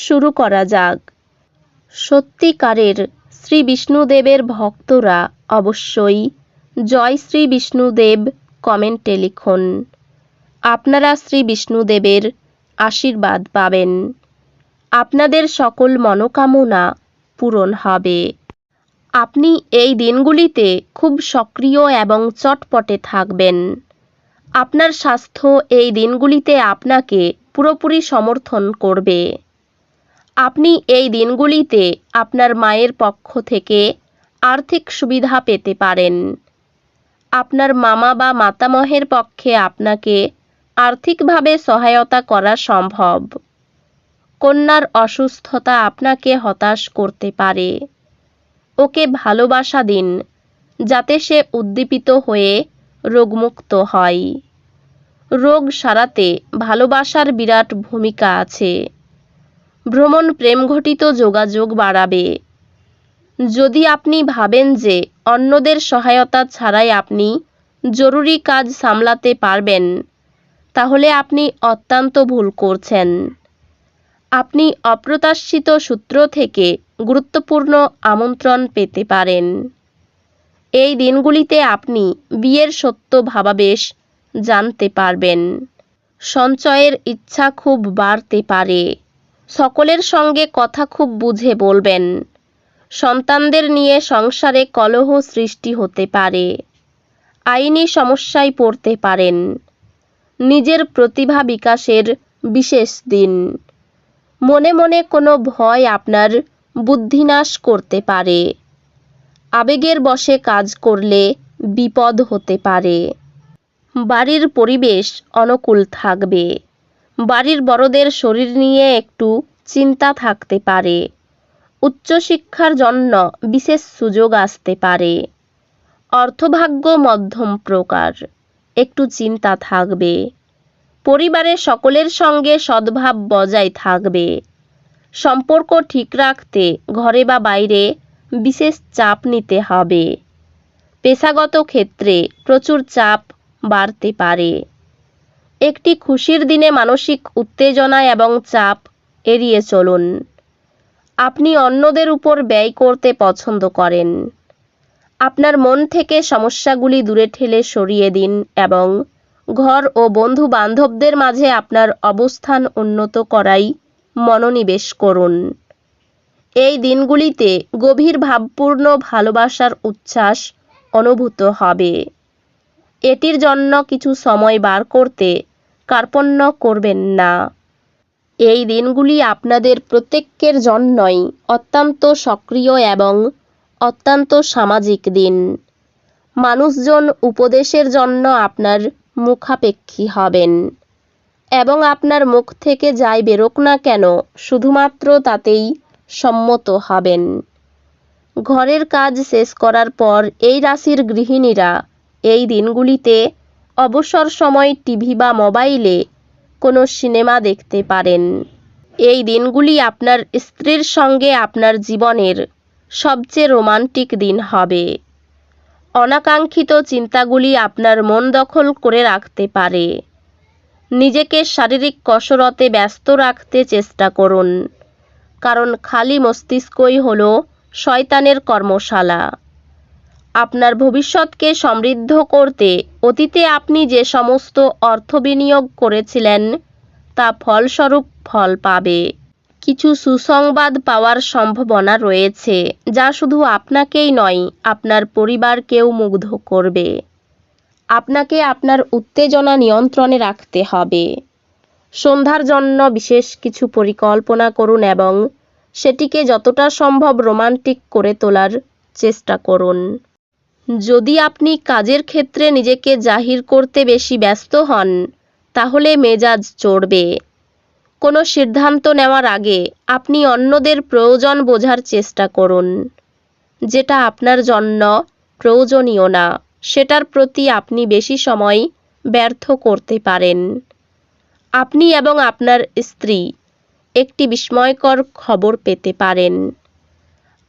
শুরু করা যাক। সত্যিকারের শ্রী বিষ্ণুদেবের ভক্তরা অবশ্যই জয় শ্রী বিষ্ণুদেব কমেন্টে লিখুন। আপনারা শ্রী বিষ্ণুদেবের আশীর্বাদ পাবেন। আপনাদের সকল মনোকামনা পূরণ হবে। আপনি এই দিনগুলিতে খুব সক্রিয় এবং চটপটে থাকবেন। আপনার স্বাস্থ্য এই দিনগুলিতে আপনাকে পুরোপুরি সমর্থন করবে। আপনি এই দিনগুলিতে আপনার মায়ের পক্ষ থেকে আর্থিক সুবিধা পেতে পারেন। আপনার মামা বা মাতামহের পক্ষে আপনাকে আর্থিকভাবে সহায়তা করা সম্ভব। কন্যার অসুস্থতা আপনাকে হতাশ করতে পারে। ওকে ভালোবাসা দিন, যাতে সে উদ্দীপিত হয়ে রোগমুক্ত হয়। রোগ সারাতে ভালোবাসার বিরাট ভূমিকা আছে। ভ্রমণ প্রেমঘটিত যোগাযোগ বাড়াবে। যদি আপনি ভাবেন যে অন্যদের সহায়তা ছাড়াই আপনি জরুরি কাজ সামলাতে পারবেন, তাহলে আপনি অত্যন্ত ভুল করছেন। আপনি অপ্রত্যাশিত সূত্র থেকে গুরুত্বপূর্ণ আমন্ত্রণ পেতে পারেন। এই দিনগুলিতে আপনি বিয়ের সত্য ভাবাবেশ জানতে পারবেন। সঞ্চয়ের ইচ্ছা খুব বাড়তে পারে। সকলের সঙ্গে কথা খুব বুঝে বলবেন। সন্তানদের নিয়ে সংসারে কলহ সৃষ্টি হতে পারে। আইনি সমস্যায় পড়তে পারেন। নিজের প্রতিভা বিকাশের বিশেষ দিন। মনে মনে কোনো ভয় আপনার বুদ্ধিনাশ করতে পারে। আবেগের বশে কাজ করলে বিপদ হতে পারে। বাড়ির পরিবেশ অনুকূল থাকবে। বাড়ির বড়দের শরীর নিয়ে একটু চিন্তা থাকতে পারে। উচ্চশিক্ষার জন্য বিশেষ সুযোগ আসতে পারে। অর্থভাগ্য মধ্যম প্রকার, একটু চিন্তা থাকবে। পরিবারের সকলের সঙ্গে সদ্ভাব বজায় থাকবে। সম্পর্ক ঠিক রাখতে ঘরে বা বাইরে বিশেষ চাপ নিতে হবে। পেশাগত ক্ষেত্রে প্রচুর চাপ বাড়তে পারে। একটি খুশির দিনে মানসিক উত্তেজনা এবং চাপ এড়িয়ে চলুন। আপনি অন্যদের উপর ব্যয় করতে পছন্দ করেন। আপনার মন থেকে সমস্যাগুলি দূরে ঠেলে সরিয়ে দিন এবং ঘর ও বন্ধু বান্ধবদের মাঝে আপনার অবস্থান উন্নত করাই মনোনিবেশ করুন। এই দিনগুলিতে গভীর ভাবপূর্ণ ভালোবাসার উচ্ছ্বাস অনুভূত হবে। এটির জন্য কিছু সময় বার করতে কার্পণ্য করবেন না। এই দিনগুলি আপনাদের প্রত্যেকের জন্যই অত্যন্ত সক্রিয় এবং অত্যন্ত সামাজিক দিন। মানুষজন উপদেশের জন্য আপনার মুখাপেক্ষী হবেন এবং আপনার মুখ থেকে যাই বেরোক না কেন, শুধুমাত্র তাতেই সম্মত হবেন। ঘরের কাজ শেষ করার পর এই রাশির গৃহিণীরা এই দিনগুলিতে অবসর সময় টিভি বা মোবাইলে কোনো সিনেমা দেখতে পারেন। এই দিনগুলি আপনার স্ত্রীর সঙ্গে আপনার জীবনের সবচেয়ে রোমান্টিক দিন হবে। অনাকাঙ্ক্ষিত চিন্তাগুলি আপনার মন দখল করে রাখতে পারে। নিজেকে শারীরিক কসরতে ব্যস্ত রাখতে চেষ্টা করুন। কারণ খালি মস্তিষ্কই হল শয়তানের কর্মশালা। আপনার ভবিষ্যৎকে সমৃদ্ধ করতে অতীতে আপনি যে সমস্ত অর্থ বিনিয়োগ করেছিলেন, তা ফলস্বরূপ ফল পাবে। কিছু সুসংবাদ পাওয়ার সম্ভাবনা রয়েছে, যা শুধু আপনাকেই নয়, আপনার পরিবারকেও মুগ্ধ করবে। আপনাকে আপনার উত্তেজনা নিয়ন্ত্রণে রাখতে হবে। সন্ধ্যার জন্য বিশেষ কিছু পরিকল্পনা করুন এবং সেটিকে যতটা সম্ভব রোমান্টিক করে তোলার চেষ্টা করুন। যদি আপনি কাজের ক্ষেত্রে নিজেকে জাহির করতে বেশি ব্যস্ত হন, তাহলে মেজাজ চড়বে। কোনো সিদ্ধান্ত নেওয়ার আগে আপনি অন্যদের প্রয়োজন বোঝার চেষ্টা করুন। যেটা আপনার জন্য প্রয়োজনীয় না, সেটার প্রতি আপনি বেশি সময় ব্যর্থ করতে পারেন। আপনি এবং আপনার স্ত্রী একটি বিস্ময়কর খবর পেতে পারেন।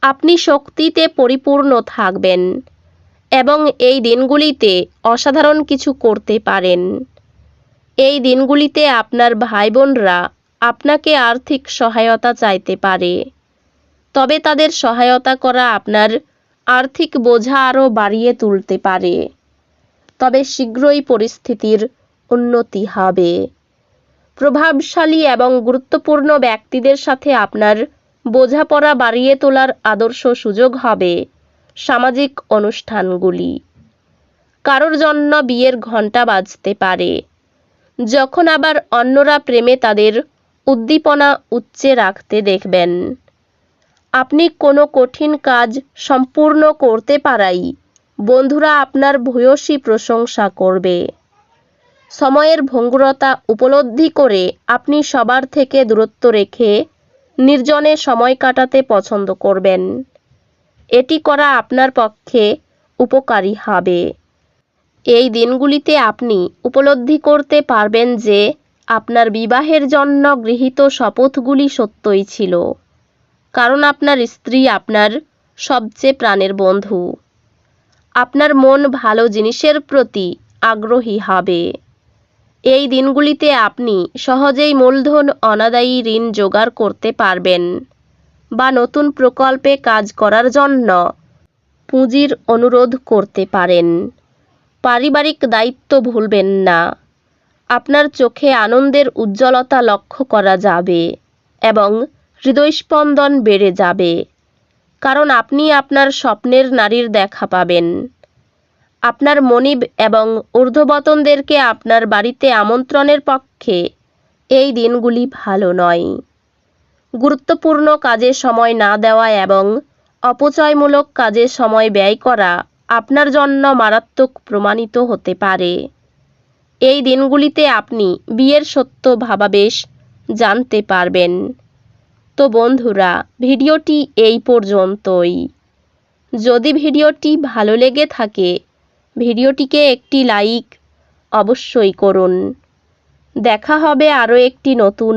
আপনি শক্তিতে পরিপূর্ণ থাকবেন। এবং এই দিনগুলিতে অসাধারণ কিছু করতে পারেন। এই দিনগুলিতে আপনার ভাই বোনরা আপনাকে আর্থিক সহায়তা চাইতে পারে। তবে তাদের সহায়তা করা আপনার আর্থিক বোঝা আরও বাড়িয়ে তুলতে পারে। তবে শীঘ্রই পরিস্থিতির উন্নতি হবে। প্রভাবশালী এবং গুরুত্বপূর্ণ ব্যক্তিদের সাথে আপনার বোঝাপড়া বাড়িয়ে তোলার আদর্শ সুযোগ হবে। সামাজিক অনুষ্ঠানগুলি। কারোর জন্য বিয়ের ঘণ্টা বাজতে পারে। যখন আবার অন্যরা প্রেমে তাদের উদ্দীপনা উচ্চে রাখতে দেখবেন। আপনি কোনো কঠিন কাজ সম্পূর্ণ করতে পারাই বন্ধুরা আপনার ভূয়সী প্রশংসা করবে। সময়ের ভঙ্গুরতা উপলব্ধি করে আপনি সবার থেকে দূরত্ব রেখে নির্জনে সময় কাটাতে পছন্দ করবেন। এটি করা আপনার পক্ষে উপকারী হবে। এই দিনগুলিতে আপনি উপলব্ধি করতে পারবেন যে আপনার বিবাহের জন্য গৃহীত শপথগুলি সত্যই ছিল, কারণ আপনার স্ত্রী আপনার সবচেয়ে প্রাণের বন্ধু। আপনার মন ভালো জিনিসের প্রতি আগ্রহী হবে। এই দিনগুলিতে আপনি সহজেই মূলধন অনাদায়ী ঋণ জোগাড় করতে পারবেন। বা নতুন প্রকল্পে কাজ করার জন্য পুঁজির অনুরোধ করতে পারেন। পারিবারিক দায়িত্ব ভুলবেন না। আপনার চোখে আনন্দের উজ্জ্বলতা লক্ষ্য করা যাবে এবং হৃদয়স্পন্দন বেড়ে যাবে। কারণ আপনি আপনার স্বপ্নের নারীর দেখা পাবেন। আপনার মনিব এবং ঊর্ধ্ববতনদেরকে আপনার বাড়িতে আমন্ত্রণের পক্ষে এই দিনগুলি ভালো নয়। গুরুত্বপূর্ণ কাজে সময় না দেওয়া এবং অপচয়মূলক কাজে সময় ব্যয় করা আপনার জন্য মারাত্মক প্রমাণিত হতে পারে। এই দিনগুলিতে আপনি বিয়ের সত্য ভাবাবেশ জানতে পারবেন। তো বন্ধুরা, ভিডিওটি এই পর্যন্তই। যদি ভিডিওটি ভালো লেগে থাকে, ভিডিওটিকে একটি লাইক অবশ্যই করুন। দেখা হবে আরও একটি নতুন